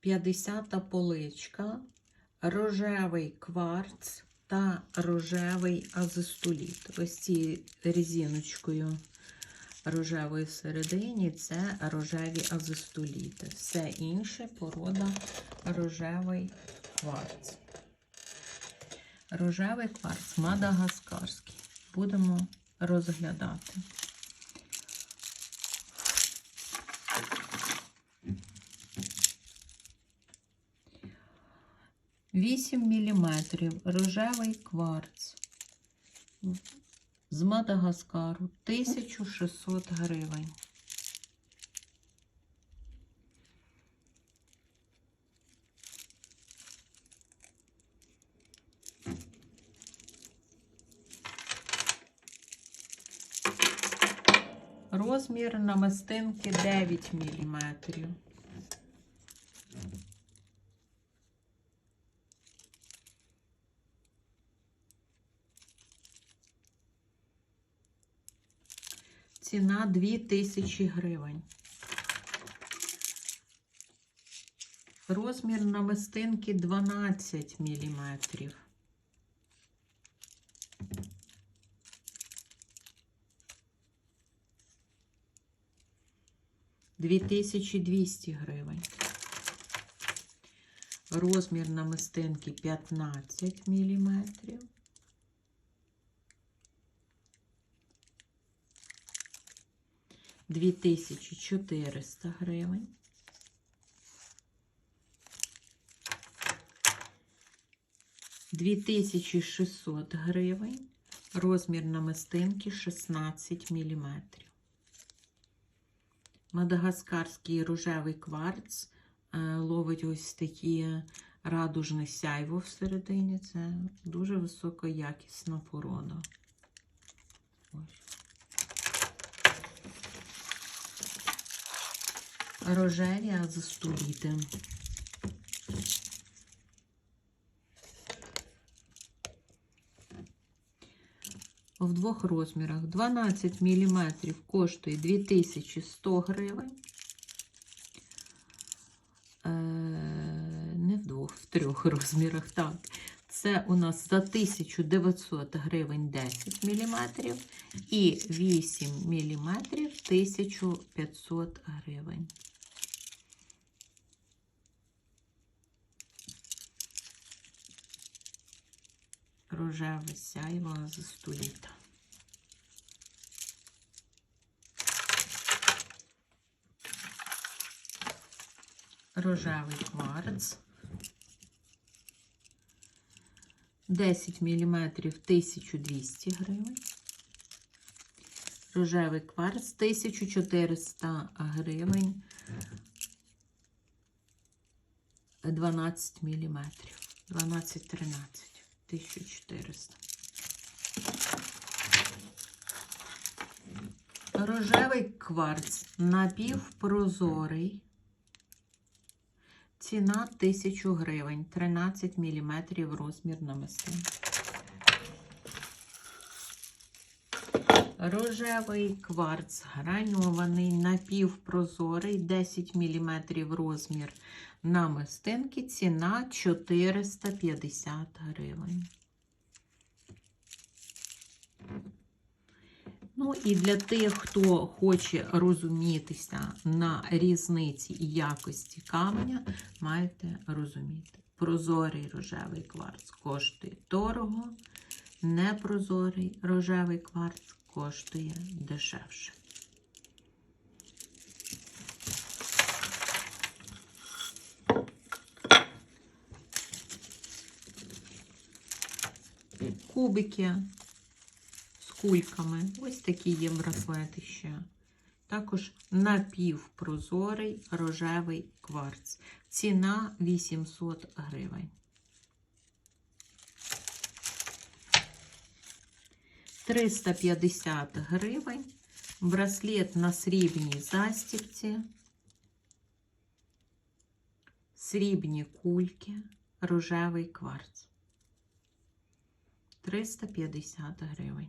50 поличка, рожевий кварц та рожевий азистоліт. Ось цією резиночкою рожевої всередині це рожеві азистоліти. Все інше порода рожевий кварц. Рожевий кварц мадагаскарський. Будемо розглядати. Вісім міліметрів рожевий кварц з Мадагаскару 1600 гривень. Розмір намистинки 9 міліметрів. Ціна 2000 гривень. Розмір намистинки 12 міліметрів. Дві тисячі двісті гривень. Розмір намистинки 15 міліметрів. Дві тисячі чотириста гривень. Дві тисячі шістсот гривень. Розмір намистинки 16 міліметрів. Мадагаскарський рожевий кварц е, ловить ось такі радужне сяйво всередині. Це дуже високоякісна порода. Ось. Рожеві азостоліти. В двох розмірах 12 мм коштує 2100 гривень. Е, не в двох, в трьох розмірах. Так. Це у нас за 1900 гривень 10 мм і 8 мм 1500 гривень. Рожеве сяйво з століта. Рожевий кварц. 10 мм 1200 гривень. Рожевий кварц 1400 гривень. 12 мм. 12-13. 1400. Рожевий кварц напівпрозорий. Ціна 1000 гривень, 13 мм розмір намистин. Рожевий кварц граньований, напівпрозорий, 10 мм розмір намистинки, ціна 450 гривень. Ну і для тих, хто хоче розумітися на різниці і якості каменя, маєте розуміти. Прозорий рожевий кварц коштує дорого, непрозорий рожевий кварц коштує дешевше. Кубики з кульками. Ось такі є браслети ще. Також напівпрозорий рожевий кварц. Ціна 800 гривень. 350 гривень. Браслет на срібній застібці. Срібні кульки, рожевий кварц. 350 гривень.